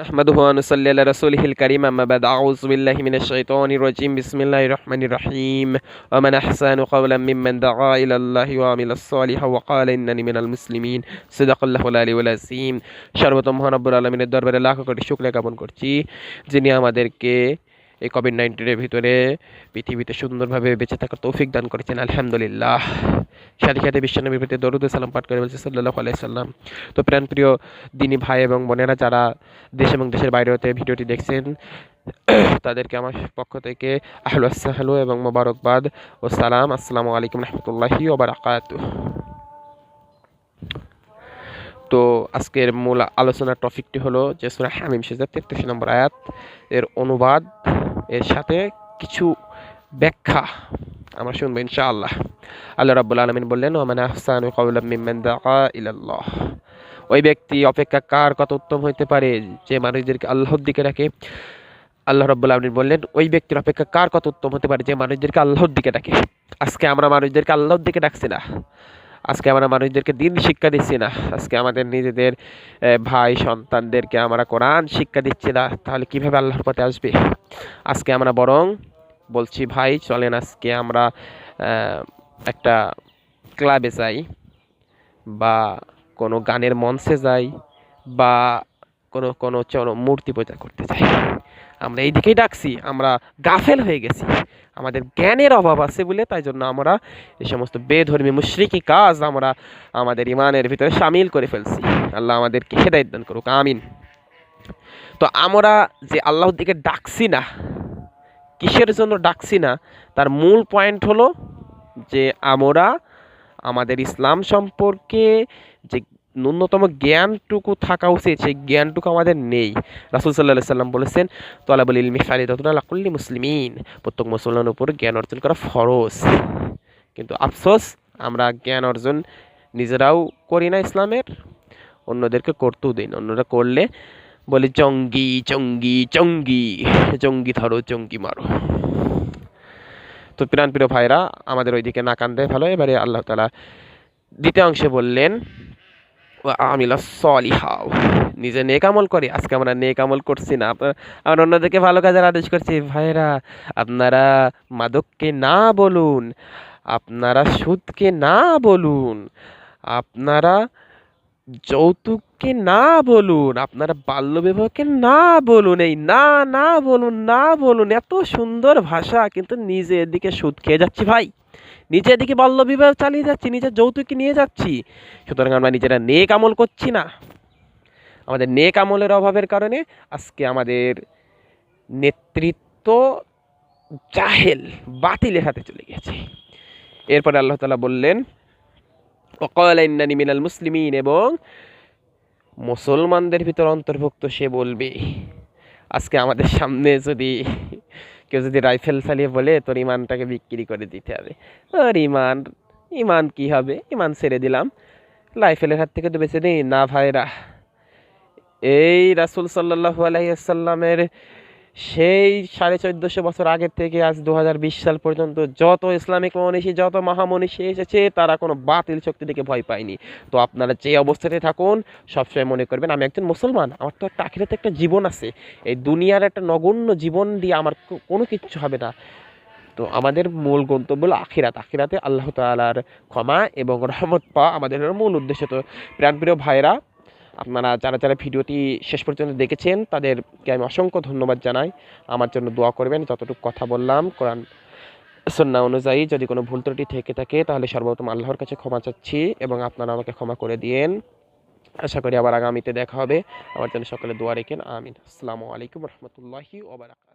نحمده ونصلي على رسوله الكريم أما بعد أعوذ بالله من الشيطان الرجيم بسم الله الرحمن الرحيم ومن أحسن قولا ممن دعا إلى الله وعمل الصالحا وقال إنني من المسلمين صدق الله العلي العظيم সর্বতম মহানব্বর আলমিনের দরবারে লাখ কোটি শুক্রিয়া জ্ঞাপন করছি যিনি আমাদেরকে এই কোভিড নাইন্টিনের ভিতরে পৃথিবীতে সুন্দরভাবে বেঁচে থাকার তৌফিক দান করেছেন, আলহামদুলিল্লাহ। সাথে সাথে বিশ্বনবীর প্রতি দরুদ সালাম পাঠ করে বলছে সাল্লাহ আলাইসাল্লাম তো প্রাণপ্রিয় দিনী ভাই এবং বোনেরা, যারা দেশ এবং দেশের বাইরে হতে ভিডিওটি দেখছেন, তাদেরকে আমার পক্ষ থেকে আহলু আসসাহালু এবং মোবারকবাদ ও সালাম। আসসালামু আলাইকুম রহমতুল্লাহি ওবরাকাত তো আজকের মূল আলোচনার টপিকটি হলো যে সুরা হামিম সেজার তেত্রিশ নম্বর আয়াত এর অনুবাদ এর সাথে কিছু ব্যাখ্যা আমরা শুনব ইনশাআল্লাহ। আল্লাহ রাব্বুল আলমিন বললেন ওমান আহসান মিম্মান দাকা ইলাল্লাহ। ওই ব্যক্তি অপেক্ষা কার কত উত্তম হইতে পারে যে মানুষদেরকে আল্লাহর দিকে রাখে আল্লাহ রব্বুল আলমিন বললেন, ওই ব্যক্তির অপেক্ষা কার কত উত্তম হতে পারে যে মানুষদেরকে আল্লাহর দিকে ডাকে? আজকে আমরা মানুষদেরকে আল্লাহর দিকে ডাকছি না। আজকে আমরা মানুষদেরকে দিন শিক্ষা দিচ্ছি না। আজকে আমাদের নিজেদের ভাই সন্তানদেরকে আমরা কোরআন শিক্ষা দিচ্ছি না। তাহলে কীভাবে আল্লাহর পথে আসবে? আজকে আমরা বরং বলছি, ভাই, চলেন আজকে আমরা একটা ক্লাবে যাই বা কোনো গানের মঞ্চে যাই বা কোনো কোনো চলো মূর্তি পূজা করতে যাই। আমরা এই দিকেই ডাকছি, আমরা গাফেল হয়ে গেছি। আমাদের জ্ঞানের অভাব আছে বলে তাই জন্য আমরা এই সমস্ত বেধর্মী মুশ্রিকি কাজ আমরা আমাদের ইমানের ভিতরে সামিল করে ফেলছি। আল্লাহ আমাদেরকে হেদায়ত দান করুক, আমিন। তো আমরা যে আল্লাহর দিকে ডাকছি না, কিসের জন্য ডাকছি না, তার মূল পয়েন্ট হলো যে আমরা আমাদের ইসলাম সম্পর্কে যে ন্যূনতম জ্ঞানটুকু থাকা উচিত, সেই জ্ঞানটুকু আমাদের নেই। রাসুল সাল্লাহ সাল্লাম বলেছেন, তোলাবুল ইলমি ফালিদাতুল্লাহ মুসলিমিন। প্রত্যেক মুসলমানের উপর জ্ঞান অর্জন করা ফরজ। কিন্তু আফসোস, আমরা জ্ঞান অর্জন নিজেরাও করি না ইসলামের, অন্যদেরকে করতেও দিন অন্যরা করলে বলে, জঙ্গি চঙ্গি চঙ্গি জঙ্গি ধরো, জঙ্গি মারো। তো প্রাণ প্রিয় ভাইরা, আমাদের ওইদিকে না কান্দে ভালো। এবারে আল্লাহ তালা দ্বিতীয় অংশে বললেন আমিলা সলিহাও নিজে নেক আমল করে, আজকে আমরা নেক আমল করছি না। আমরা অন্যদেরকে ভালো কাজের আদেশ করছি। ভাইরা আপনারা মাদককে না বলুন, আপনারা সুদকে না বলুন, আপনারা যৌতুককে না বলুন, আপনারা বাল্যবিবাহকে না বলুন, এই না না বলুন না বলুন, এত সুন্দর ভাষা কিন্তু নিজের দিকে সুদ খেয়ে যাচ্ছি ভাই। নিজের দিকে বাল্য বিবাহ চালিয়ে যাচ্ছি নিজের যৌতুকে নিয়ে যাচ্ছি। সুতরাং আমরা নিজেরা নেক আমল করছি না। আমাদের নেক আমলের অভাবের কারণে আজকে আমাদের নেতৃত্ব জাহেল, বাতিলের হাতে চলে গেছে। এরপরে আল্লাহ তালা বললেন অকলাইন্নানি মিনাল মুসলিমিন এবং মুসলমানদের ভিতর অন্তর্ভুক্ত, সে বলবে, আজকে আমাদের সামনে যদি কেউ যদি রাইফেল চালিয়ে বলে, তোর ইমানটাকে বিক্রি করে দিতে হবে। আর ইমান? ইমান কি হবে? ইমান ছেড়ে দিলাম। রাইফেলের হাত থেকে তো বেছে নেই। না ভাইরা, এই রাসুল সাল্লাহ আলাইসাল্লামের সেই সাড়ে চোদ্দোশো বছর আগের থেকে আজ দু হাজার বিশ সাল পর্যন্ত যত ইসলামিক মনীষী, যত মহামনীষী এসেছে, তারা কোনো বাতিল শক্তি থেকে ভয় পায়নি। তো আপনারা যে অবস্থাতে থাকুন, সবসময় মনে করবেন, আমি একজন মুসলমান, আমার তো একটা আখিরাতে একটা জীবন আছে। এই দুনিয়ার একটা নগণ্য জীবন দিয়ে আমার কোনো কিচ্ছু হবে না। তো আমাদের মূল গন্তব্য হলো আখিরাত। আখিরাতে আল্লাহ তালার ক্ষমা এবং রহমত পাওয়া আমাদের মূল উদ্দেশ্য। তো প্রাণপ্রিয় ভাইরা আপনারা যারা যারা ভিডিওটি শেষ পর্যন্ত দেখেছেন, তাদেরকে আমি অসংখ্য ধন্যবাদ জানাই। আমার জন্য দোয়া করবেন, যতটুকু কথা বললাম, কোরআন সন্না অনুযায়ী যদি কোনো ভুল ত্রুটি থেকে থাকে, তাহলে সর্বপ্রথম আল্লাহর কাছে ক্ষমা চাচ্ছি এবং আপনারা আমাকে ক্ষমা করে দিয়েন। আশা করি আবার আগামীতে দেখা হবে। আমার জন্য সকলে দোয়া রেখেন। আমিন। আসসালামু আলাইকুম রহমতুল্লাহি ওবরাকাত